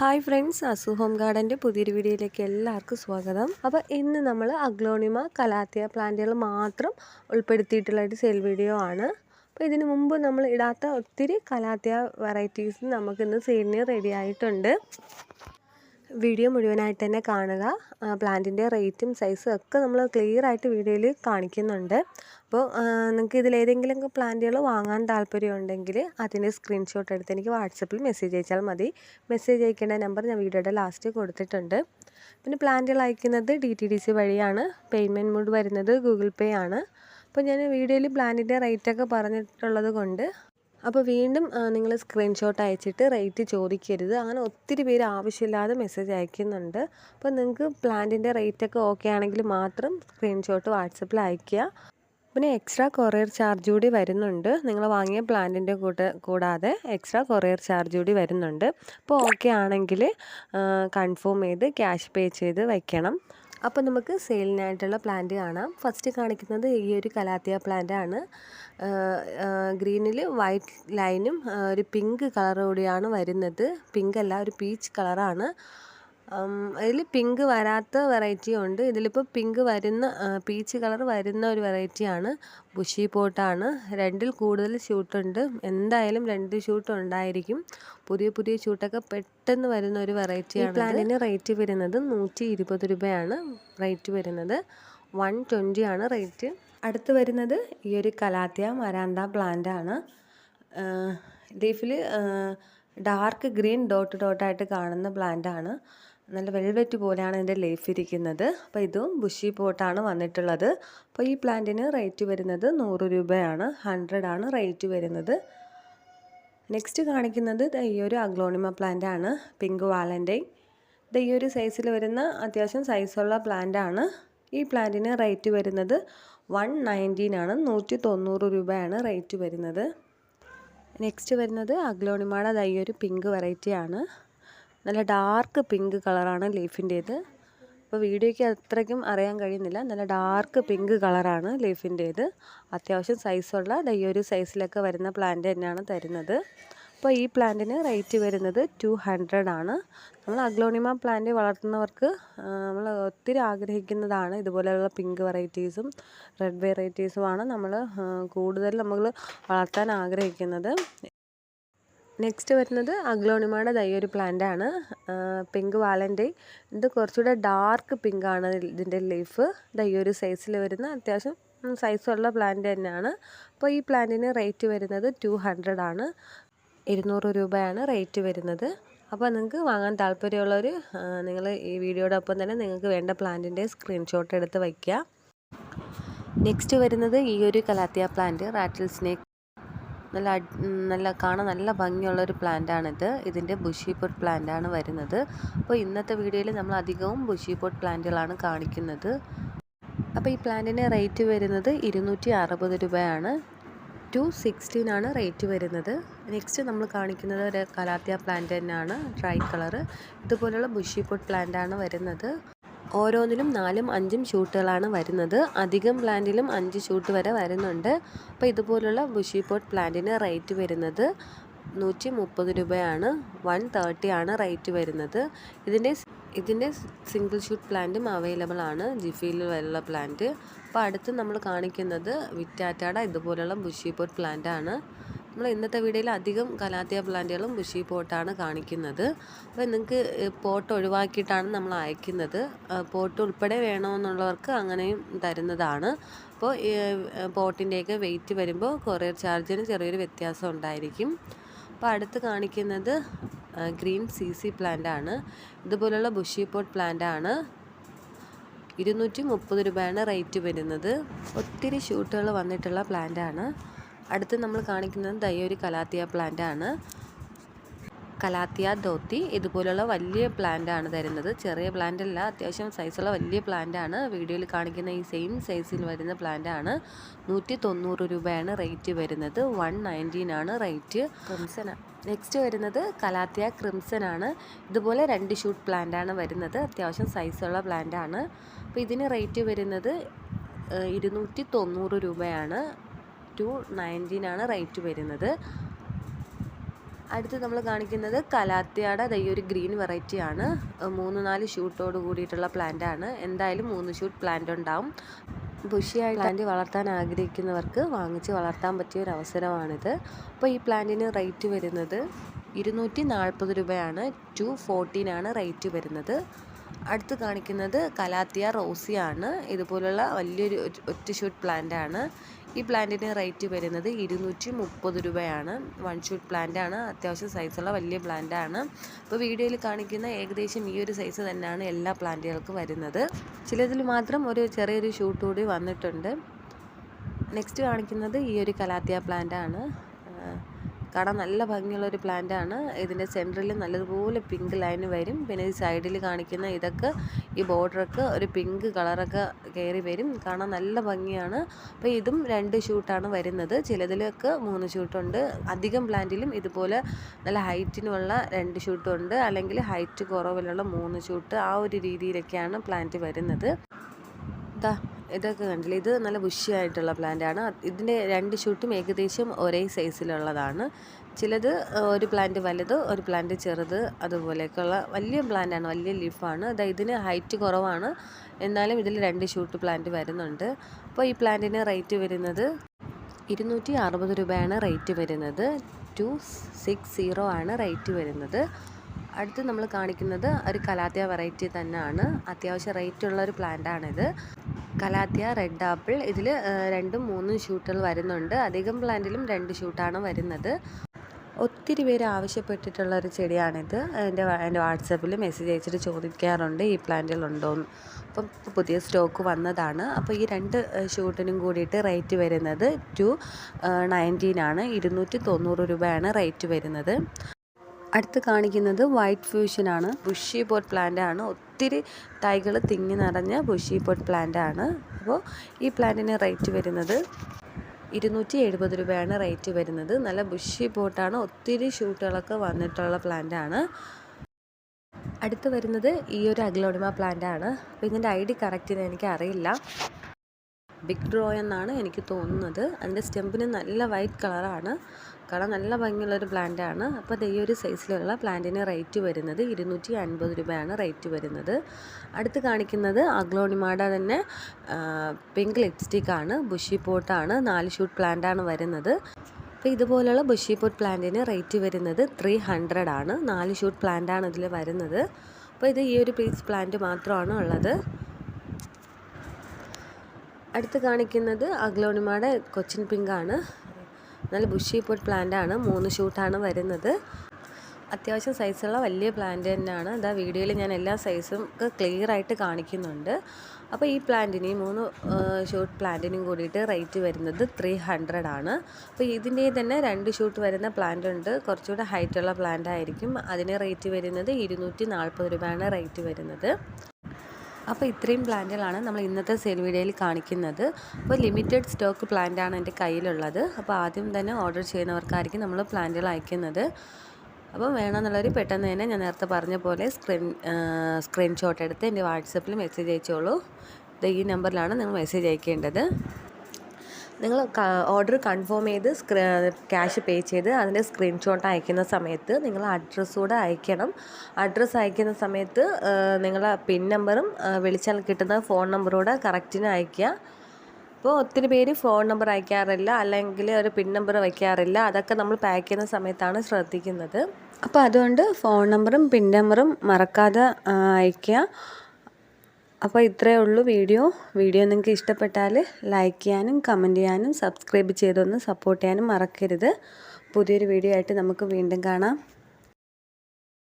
Hi friends Asu home ഗാർഡന്റെ പുതിയൊരു വീഡിയോയിലേക്ക് എല്ലാവർക്കും സ്വാഗതം. അപ്പോൾ ഇന്ന് നമ്മൾ അഗ്ലോണിമ കലാത്തിയ പ്ലാന്റുകൾ മാത്രം ഉൾപ്പെടുത്തിയിട്ടുള്ള ഒരു സെയിൽ വീഡിയോ ആണ്. അപ്പോൾ ഇതിനു മുമ്പ് നമ്മൾ ഇടാത്ത ഒത്തിരി കലാത്തിയ വെറൈറ്റീസ് നമുക്കിന്ന് സെയിലിന് റെഡി ആയിട്ടുണ്ട്. വീഡിയോ മുഴുവനായിട്ട് തന്നെ കാണുക. പ്ലാന്റിന്റെ റേറ്റും സൈസും ഒക്കെ നമ്മൾ ക്ലിയർ ആയിട്ട് വീഡിയോയിൽ കാണിക്കുന്നുണ്ട്. അപ്പോൾ നിങ്ങൾക്ക് ഇതിലേതെങ്കിലും പ്ലാന്റുകൾ വാങ്ങാൻ താല്പര്യമുണ്ടെങ്കിൽ അതിന്റെ സ്ക്രീൻഷോട്ട് എടുത്ത് എനിക്ക് വാട്സപ്പിൽ മെസ്സേജ് അയച്ചാൽ മതി. മെസ്സേജ് അയക്കേണ്ട നമ്പർ ഞാൻ വീഡിയോയുടെ ലാസ്റ്റ് കൊടുത്തിട്ടുണ്ട്. പിന്നെ പ്ലാന്റുകൾ അയക്കുന്നത് ഡി ടി ഡി സി വഴിയാണ്. പേയ്മെന്റ് മോഡ് വരുന്നത് ഗൂഗിൾ പേ ആണ്. അപ്പോൾ ഞാൻ വീഡിയോയിൽ പ്ലാന്റിന്റെ റേറ്റൊക്കെ പറഞ്ഞിട്ടുള്ളത് കൊണ്ട് അപ്പോൾ വീണ്ടും നിങ്ങൾ സ്ക്രീൻഷോട്ട് അയച്ചിട്ട് റേറ്റ് ചോദിക്കരുത്. അങ്ങനെ ഒത്തിരി പേര് ആവശ്യമില്ലാതെ മെസ്സേജ് അയക്കുന്നുണ്ട്. അപ്പോൾ നിങ്ങൾക്ക് പ്ലാന്റിന്റെ റേറ്റൊക്കെ ഓക്കെ ആണെങ്കിൽ മാത്രം സ്ക്രീൻഷോട്ട് വാട്സപ്പിൽ അയയ്ക്കുക. പിന്നെ എക്സ്ട്രാ കൊറിയർ ചാർജ് കൂടി വരുന്നുണ്ട്. നിങ്ങൾ വാങ്ങിയ പ്ലാന്റിന്റെ കൂട്ട് കൂടാതെ എക്സ്ട്രാ കൊറിയർ ചാർജ് കൂടി വരുന്നുണ്ട്. അപ്പോൾ ഓക്കെ ആണെങ്കിൽ കൺഫേം ചെയ്ത് ക്യാഷ് പേ ചെയ്ത് വയ്ക്കണം അപ്പോൾ നമുക്ക് സെയിലിനായിട്ടുള്ള പ്ലാന്റ് കാണാം. ഫസ്റ്റ് കാണിക്കുന്നത് ഈ ഒരു കലാത്തിയ പ്ലാന്റ് ആണ്. ഗ്രീനിൽ വൈറ്റ് ലൈനും ഒരു പിങ്ക് കളറോടെയാണ് വരുന്നത്. പിങ്ക് അല്ല ഒരു പീച്ച് കളറാണ്. അതിൽ പിങ്ക് വരാത്ത വെറൈറ്റിയും ഉണ്ട്. ഇതിലിപ്പോൾ പിങ്ക് വരുന്ന പീച്ച് കളർ വരുന്ന ഒരു വെറൈറ്റിയാണ് ബുഷി പോട്ടാണ്. രണ്ടിൽ കൂടുതൽ ഷൂട്ടുണ്ട് എന്തായാലും രണ്ട് ഷൂട്ട് ഉണ്ടായിരിക്കും. പുതിയ പുതിയ ഷൂട്ടൊക്കെ പെട്ടെന്ന് വരുന്ന ഒരു വെറൈറ്റിയാണ് പ്ലാനിന് റേറ്റ് വരുന്നത് നൂറ്റി ഇരുപത് രൂപയാണ് റേറ്റ് വരുന്നത്. വൺ ട്വന്റി ആണ് റേറ്റ്. അടുത്ത് വരുന്നത് ഈ ഒരു കലാത്തിയ മരാന്ത പ്ലാന്റ് ആണ്. ലീഫിൽ ഡാർക്ക് ഗ്രീൻ ഡോട്ട് ഡോട്ടായിട്ട് കാണുന്ന പ്ലാന്റ് ആണ്. നല്ല വെൽവെറ്റ് പോലെയാണ് അതിന്റെ ലീഫ് ഇരിക്കുന്നത്. അപ്പോൾ ഇതും ബുഷി പോട്ടാണ് വന്നിട്ടുള്ളത്. അപ്പോൾ ഈ പ്ലാന്റിന് റേറ്റ് വരുന്നത് നൂറ് രൂപയാണ്. ഹൺഡ്രഡ് ആണ് റേറ്റ് വരുന്നത്. നെക്സ്റ്റ് കാണിക്കുന്നത് ഈ ഒരു അഗ്ലോണിമ പ്ലാന്റ് ആണ്. പിങ്ക് വാലന്റെ ഇത് ഈ ഒരു സൈസിൽ വരുന്ന അത്യാവശ്യം സൈസുള്ള പ്ലാന്റ് ആണ്. ഈ പ്ലാന്റിന് റേറ്റ് വരുന്നത് വൺ നയന്റീൻ ആണ്. നൂറ്റി തൊണ്ണൂറ് രൂപയാണ് റേറ്റ് വരുന്നത്. നെക്സ്റ്റ് വരുന്നത് അഗ്ലോണിമയുടെ ഈ ഒരു പിങ്ക് വെറൈറ്റി ആണ്. നല്ല ഡാർക്ക് പിങ്ക് കളറാണ് ലീഫിന്റേത്. അപ്പോൾ വീഡിയോയ്ക്ക് അത്രയ്ക്കും അറിയാൻ കഴിയുന്നില്ല. നല്ല ഡാർക്ക് പിങ്ക് കളറാണ് ലീഫിന്റേത്. അത്യാവശ്യം സൈസുള്ള ഈ ഒരു സൈസിലൊക്കെ വരുന്ന പ്ലാന്റ് തന്നെയാണ് തരുന്നത്. അപ്പോൾ ഈ പ്ലാന്റിന് റേറ്റ് വരുന്നത് ടു ഹൺഡ്രഡ് ആണ്. നമ്മൾ അഗ്ലോണിമ പ്ലാന്റ് വളർത്തുന്നവർക്ക് നമ്മൾ ഒത്തിരി ആഗ്രഹിക്കുന്നതാണ് ഇതുപോലെയുള്ള പിങ്ക് വെറൈറ്റീസും റെഡ് വെറൈറ്റീസുമാണ് നമ്മൾ കൂടുതൽ നമ്മൾ വളർത്താൻ ആഗ്രഹിക്കുന്നത്. നെക്സ്റ്റ് വരുന്നത് അഗ്ലോണിമയുടെ ദയ്യൊരു പ്ലാന്റ് ആണ്. പിങ്ക് വാലന്റെ ഇത് കുറച്ചുകൂടെ ഡാർക്ക് പിങ്ക് ആണ് ഇതിന്റെ ലീഫ് ദയ്യൊരു സൈസിൽ വരുന്ന അത്യാവശ്യം സൈസുള്ള പ്ലാന്റ് തന്നെയാണ്. അപ്പോൾ ഈ പ്ലാന്റിന് റേറ്റ് വരുന്നത് ടു ഹൺഡ്രഡ് ആണ്. ഇരുന്നൂറ് രൂപയാണ് റേറ്റ് വരുന്നത്. അപ്പോൾ നിങ്ങൾക്ക് വാങ്ങാൻ താല്പര്യമുള്ളവർ നിങ്ങൾ ഈ വീഡിയോടൊപ്പം തന്നെ നിങ്ങൾക്ക് വേണ്ട പ്ലാന്റിന്റെ സ്ക്രീൻഷോട്ട് എടുത്ത് വയ്ക്കുക. നെക്സ്റ്റ് വരുന്നത് ഈ ഒരു കലാത്തിയ പ്ലാന്റ് റാറ്റിൽ സ്നേക്ക് നല്ല നല്ല കാണാൻ നല്ല ഭംഗിയുള്ള ഒരു പ്ലാന്റാണിത്. ഇതിന്റെ ബുഷി പോട്ട് പ്ലാന്റാണ് വരുന്നത്. അപ്പോൾ ഇന്നത്തെ വീഡിയോയിൽ നമ്മൾ അധികവും ബുഷി പോട്ട് പ്ലാന്റുകളാണ് കാണിക്കുന്നത്. അപ്പോൾ ഈ പ്ലാന്റിന് റേറ്റ് വരുന്നത് ഇരുന്നൂറ്റി അറുപത് രൂപയാണ്. ടു സിക്സ്റ്റീനാണ് റേറ്റ് വരുന്നത്. നെക്സ്റ്റ് നമ്മൾ കാണിക്കുന്നത് ഒരു കലാത്തിയ പ്ലാന്റ് തന്നെയാണ് ഡ്രൈ കളറ്. ഇതുപോലുള്ള ബുഷി പോട്ട് പ്ലാന്റാണ് വരുന്നത്. ഓരോന്നിലും നാലും അഞ്ചും ഷൂട്ടുകളാണ് വരുന്നത്. അധികം പ്ലാന്റിലും അഞ്ച് ഷൂട്ട് വരെ വരുന്നുണ്ട്. അപ്പോൾ ഇതുപോലുള്ള ബുഷി പോട്ട് പ്ലാന്റിന് റേറ്റ് വരുന്നത് നൂറ്റി മുപ്പത് രൂപയാണ്. വൺ തേർട്ടി ആണ് റേറ്റ് വരുന്നത്. ഇതിന്റെ ഇതിന്റെ സിംഗിൾ ഷൂട്ട് പ്ലാന്റും അവൈലബിൾ ആണ്. ജിഫിയിൽ ഉള്ള പ്ലാന്റ്. അപ്പോൾ അടുത്ത് നമ്മൾ കാണിക്കുന്നത് വിറ്റാറ്റാട ഇതുപോലുള്ള ബുഷി പോട്ട് പ്ലാന്റ് ആണ് നമ്മൾ ഇന്നത്തെ വീഡിയോയിൽ അധികം കലാത്തിയ പ്ലാന്റുകളും ബുഷി പോട്ടാണ് കാണിക്കുന്നത്. അപ്പോൾ നിങ്ങൾക്ക് പോട്ട് ഒഴിവാക്കിയിട്ടാണ് നമ്മൾ അയക്കുന്നത്. പോട്ട് ഉൾപ്പെടെ വേണമെന്നുള്ളവർക്ക് അങ്ങനെയും തരുന്നതാണ്. അപ്പോൾ പോട്ടിന്റെയൊക്കെ വെയിറ്റ് വരുമ്പോൾ കൊറിയർ ചാർജിന് ചെറിയൊരു വ്യത്യാസം ഉണ്ടായിരിക്കും. അപ്പോൾ അടുത്ത് കാണിക്കുന്നത് ഗ്രീൻ സി സി ആണ് ഇതുപോലുള്ള ബുഷി പോട്ട് പ്ലാന്റാണ്. ഇരുന്നൂറ്റി മുപ്പത് രൂപയാണ് റേറ്റ് വരുന്നത്. ഒത്തിരി ഷൂട്ടുകൾ വന്നിട്ടുള്ള പ്ലാന്റാണ്. അടുത്ത് നമ്മൾ കാണിക്കുന്നത് ദയ്യൊരു കലാത്തിയ പ്ലാന്റ് ആണ്. കലാത്തിയ ധോത്തി ഇതുപോലുള്ള വലിയ പ്ലാന്റ് ആണ് തരുന്നത്. ചെറിയ പ്ലാന്റ് അല്ല അത്യാവശ്യം സൈസുള്ള വലിയ പ്ലാന്റ് ആണ്. വീഡിയോയിൽ കാണിക്കുന്ന ഈ സെയിം സൈസിൽ വരുന്ന പ്ലാന്റ് ആണ്. നൂറ്റി തൊണ്ണൂറ് രൂപയാണ് റേറ്റ് വരുന്നത്. വൺ നയന്റീൻ ആണ് റേറ്റ് ക്രിംസൺ നെക്സ്റ്റ് വരുന്നത് കലാത്തിയ ക്രിംസൺ ആണ്. ഇതുപോലെ രണ്ട് ഷൂട്ട് പ്ലാന്റ് ആണ് വരുന്നത്. അത്യാവശ്യം സൈസുള്ള പ്ലാന്റ് ആണ്. അപ്പോൾ ഇതിന് റേറ്റ് വരുന്നത് ഇരുന്നൂറ്റി തൊണ്ണൂറ് രൂപയാണ്. ടു നയന്റീനാണ് റേറ്റ് വരുന്നത്. അടുത്ത് നമ്മൾ കാണിക്കുന്നത് കലാത്തിയാട. ദൈ ഒരു ഗ്രീൻ വെറൈറ്റി ആണ് മൂന്ന് നാല് ഷൂട്ടോട് കൂടിയിട്ടുള്ള പ്ലാന്റ് ആണ് എന്തായാലും മൂന്ന് ഷൂട്ട് പ്ലാന്റ് ഉണ്ടാവും. ബുഷിയായി പ്ലാന്റ് വളർത്താൻ ആഗ്രഹിക്കുന്നവർക്ക് വാങ്ങിച്ച് വളർത്താൻ പറ്റിയ ഒരു അവസരമാണിത്. അപ്പോൾ ഈ പ്ലാന്റിന് റേറ്റ് വരുന്നത് ഇരുന്നൂറ്റി നാൽപ്പത് രൂപയാണ്. ടു ഫോർട്ടീനാണ് റേറ്റ് വരുന്നത്. അടുത്ത് കാണിക്കുന്നത് കലാത്തിയ റോസിയാണ്. ഇതുപോലുള്ള വലിയൊരു ഒറ്റ ഷൂട്ട് പ്ലാന്റ് ആണ് ഈ പ്ലാന്റിന് റേറ്റ് വരുന്നത് ഇരുന്നൂറ്റി മുപ്പത് രൂപയാണ്. വൺ ഷൂട്ട് പ്ലാന്റ് ആണ്. അത്യാവശ്യം സൈസുള്ള വലിയ പ്ലാന്റ് ആണ്. അപ്പോൾ വീഡിയോയിൽ കാണിക്കുന്ന ഏകദേശം ഈ ഒരു സൈസ് തന്നെയാണ് എല്ലാ പ്ലാന്റുകൾക്കും വരുന്നത്. ചിലതിൽ മാത്രം ഒരു ചെറിയൊരു ഷൂട്ട് കൂടി വന്നിട്ടുണ്ട്. നെക്സ്റ്റ് കാണിക്കുന്നത് ഈ ഒരു കലാത്തിയ പ്ലാന്റ് ആണ്. കാണാൻ നല്ല ഭംഗിയുള്ള ഒരു പ്ലാന്റ് ആണ്. ഇതിന്റെ സെന്ററിൽ നല്ലതുപോലെ പിങ്ക് ലൈൻ വരും. പിന്നെ ഈ സൈഡിൽ കാണിക്കുന്ന ഇതൊക്കെ ഈ ബോർഡറൊക്കെ ഒരു പിങ്ക് കളറൊക്കെ കയറി വരും. കാണാൻ നല്ല ഭംഗിയാണ്. അപ്പോൾ ഇതും രണ്ട് ഷൂട്ടാണ് വരുന്നത്. ചിലതിലൊക്കെ മൂന്ന് ഷൂട്ടുണ്ട് അധികം പ്ലാന്റിലും ഇതുപോലെ നല്ല ഹൈറ്റിനുള്ള രണ്ട് ഷൂട്ടുണ്ട് അല്ലെങ്കിൽ ഹൈറ്റ് കുറവിലുള്ള മൂന്ന് ഷൂട്ട് ആ ഒരു രീതിയിലൊക്കെയാണ് പ്ലാന്റ് വരുന്നത്. ഇതാ ഇതൊക്കെ കണ്ടില്ലേ? ഇത് നല്ല ബുഷിയായിട്ടുള്ള ആണ്. ഇതിന്റെ രണ്ട് ഷൂട്ടും ഏകദേശം ഒരേ സൈസിലുള്ളതാണ് ചിലത് ഒരു പ്ലാന്റ് വലുത് ഒരു പ്ലാന്റ് ചെറുത് അതുപോലെയൊക്കെയുള്ള വലിയ പ്ലാന്റാണ് വലിയ ലീഫാണ് അതാ ഇതിന് ഹൈറ്റ് കുറവാണ്. എന്നാലും ഇതിൽ രണ്ട് ഷൂട്ട് പ്ലാന്റ് വരുന്നുണ്ട്. അപ്പോൾ ഈ പ്ലാന്റിന് റേറ്റ് വരുന്നത് ഇരുന്നൂറ്റി അറുപത് രൂപയാണ് റേറ്റ് വരുന്നത്. ടു സിക്സ് സീറോ ആണ് റേറ്റ് വരുന്നത്. അടുത്ത് നമ്മൾ കാണിക്കുന്നത് ഒരു കലാത്തിയ വെറൈറ്റി തന്നെയാണ്. അത്യാവശ്യം റേറ്റ് ഉള്ള ഒരു പ്ലാന്റാണിത് കലാത്തിയ റെഡ് ആപ്പിൾ ഇതിൽ രണ്ടും മൂന്നും ഷൂട്ടുകൾ വരുന്നുണ്ട്. അധികം പ്ലാന്റിലും രണ്ട് ഷൂട്ടാണ് വരുന്നത്. ഒത്തിരി പേര് ആവശ്യപ്പെട്ടിട്ടുള്ള ഒരു ചെടിയാണിത്. എന്റെ എന്റെ വാട്സപ്പിൽ മെസ്സേജ് അയച്ചിട്ട് ചോദിക്കാറുണ്ട് ഈ പ്ലാന്റുകളുണ്ടോയെന്ന് അപ്പം പുതിയ സ്റ്റോക്ക് വന്നതാണ്. അപ്പോൾ ഈ രണ്ട് ഷൂട്ടിനും കൂടിയിട്ട് റേറ്റ് വരുന്നത് ടു നയന്റീൻ ആണ് ഇരുന്നൂറ്റി തൊണ്ണൂറ് രൂപയാണ് റേറ്റ് വരുന്നത്. അടുത്ത് കാണിക്കുന്നത് വൈറ്റ് ഫ്യൂഷനാണ്. ബുഷി പോർ പ്ലാന്റ് ആണ് ഒത്തിരി തൈകൾ തിങ്ങി നിറഞ്ഞ ബുഷി പോട്ട് പ്ലാന്റ് ആണ്. അപ്പോൾ ഈ പ്ലാന്റിന് റേറ്റ് വരുന്നത് ഇരുന്നൂറ്റി എഴുപത് രൂപയാണ് റേറ്റ് വരുന്നത്. നല്ല ബുഷി പോട്ടാണ് ഒത്തിരി ഷൂട്ടുകളൊക്കെ വന്നിട്ടുള്ള പ്ലാന്റ് ആണ്. അടുത്ത് വരുന്നത് ഈ ഒരു അഗ്ലോണിമ പ്ലാന്റ് ആണ്. അപ്പോൾ ഇതിന്റെ ഐ ഡി കറക്റ്റ് എനിക്ക് അറിയില്ല. ബിഗ് ഡ്രോ എന്നാണ് എനിക്ക് തോന്നുന്നത്. അതിന്റെ സ്റ്റെമ്പിന് നല്ല വൈറ്റ് കളറാണ് കാണാൻ നല്ല ഭംഗിയുള്ളൊരു പ്ലാന്റ് ആണ്. അപ്പോൾ അത് ഈ ഒരു സൈസിലുള്ള പ്ലാന്റിന് റേറ്റ് വരുന്നത് ഇരുന്നൂറ്റി അൻപത് രൂപയാണ് റേറ്റ് വരുന്നത്. അടുത്ത് കാണിക്കുന്നത് അഗ്ലോണിമാഡ തന്നെ പിങ്ക് ലിപ്സ്റ്റിക് ആണ് ബുഷി പോട്ടാണ് നാല് ഷൂട്ട് പ്ലാന്റ് ആണ് വരുന്നത്. അപ്പോൾ ഇതുപോലുള്ള ബുഷി പോട്ട് പ്ലാന്റിന് റേറ്റ് വരുന്നത് ത്രീ ഹൺഡ്രഡ് ആണ് നാല് ഷൂട്ട് പ്ലാന്റ് ആണ് ഇതിൽ വരുന്നത്. അപ്പോൾ ഇത് ഈ ഒരു പീസ് പ്ലാന്റ് മാത്രമാണ് ഉള്ളത്. അടുത്ത് കാണിക്കുന്നത് അഗ്ലോണിമയുടെ കൊച്ചിൻ പിങ്കാണ് നല്ല ബുഷി പോട്ട് പ്ലാന്റ് ആണ്. മൂന്ന് ഷൂട്ടാണ് വരുന്നത്. അത്യാവശ്യം സൈസുള്ള വലിയ പ്ലാന്റ് തന്നെയാണ്. അതാ വീഡിയോയിൽ ഞാൻ എല്ലാ സൈസും ക്ലിയർ ആയിട്ട് കാണിക്കുന്നുണ്ട്. അപ്പോൾ ഈ പ്ലാന്റിന് ഈ മൂന്ന് ഷൂട്ട് പ്ലാന്റിനും കൂടിയിട്ട് റേറ്റ് വരുന്നത് ത്രീ ഹൺഡ്രഡ് ആണ്. അപ്പോൾ ഇതിന്റെ തന്നെ രണ്ട് ഷൂട്ട് വരുന്ന പ്ലാന്റ് ഉണ്ട്. കുറച്ചുകൂടെ ഹൈറ്റുള്ള പ്ലാന്റ് ആയിരിക്കും. അതിന് റേറ്റ് വരുന്നത് ഇരുന്നൂറ്റി നാൽപ്പത് രൂപയാണ് റേറ്റ് വരുന്നത്. അപ്പോൾ ഇത്രയും പ്ലാന്റുകളാണ് നമ്മൾ ഇന്നത്തെ സെയിൽ വീഡിയോയിൽ കാണിക്കുന്നത്. അപ്പോൾ ലിമിറ്റഡ് സ്റ്റോക്ക് പ്ലാന്റാണ് എന്റെ കയ്യിലുള്ളത്. അപ്പോൾ ആദ്യം തന്നെ ഓർഡർ ചെയ്യുന്നവർക്കായിരിക്കും നമ്മൾ പ്ലാന്റുകൾ അയക്കുന്നത്. അപ്പം വേണമെന്നുള്ളവർ പെട്ടെന്ന് തന്നെ ഞാൻ നേരത്തെ പറഞ്ഞ പോലെ സ്ക്രീൻ സ്ക്രീൻഷോട്ട് എടുത്ത് എന്റെ വാട്സപ്പിൽ മെസ്സേജ് അയച്ചോളൂ. ഈ നമ്പറിലാണ് നിങ്ങൾ മെസ്സേജ് അയക്കേണ്ടത്. നിങ്ങൾ ഓർഡർ കൺഫേം ചെയ്ത് ക്യാഷ് പേ ചെയ്ത് അതിന്റെ സ്ക്രീൻഷോട്ട് അയക്കുന്ന സമയത്ത് നിങ്ങൾ അഡ്രസ്സ് കൂടെ അയക്കണം. അഡ്രസ്സ് അയക്കുന്ന സമയത്ത് നിങ്ങളെ പിൻ നമ്പറും വിളിച്ചാൽ കിട്ടുന്ന ഫോൺ നമ്പറൂടെ കറക്റ്റിന് അയക്കുക അപ്പോൾ ഒത്തിരി പേര് ഫോൺ നമ്പർ അയക്കാറില്ല അല്ലെങ്കിൽ ഒരു പിൻ നമ്പർ വയ്ക്കാറില്ല. അതൊക്കെ നമ്മൾ പാക്ക് ചെയ്യുന്ന സമയത്താണ് ശ്രദ്ധിക്കുന്നത്. അപ്പോൾ അതുകൊണ്ട് ഫോൺ നമ്പറും പിൻ നമ്പറും മറക്കാതെ അയയ്ക്കുക. അപ്പോൾ ഇത്രയേ ഉള്ളൂ വീഡിയോ. വീഡിയോ നിങ്ങൾക്ക് ഇഷ്ടപ്പെട്ടാൽ ലൈക്ക് ചെയ്യാനും കമന്റ് ചെയ്യാനും സബ്സ്ക്രൈബ് ചെയ്തൊന്ന് സപ്പോർട്ട് ചെയ്യാനും മറക്കരുത്. പുതിയൊരു വീഡിയോ ആയിട്ട് നമുക്ക് വീണ്ടും കാണാം.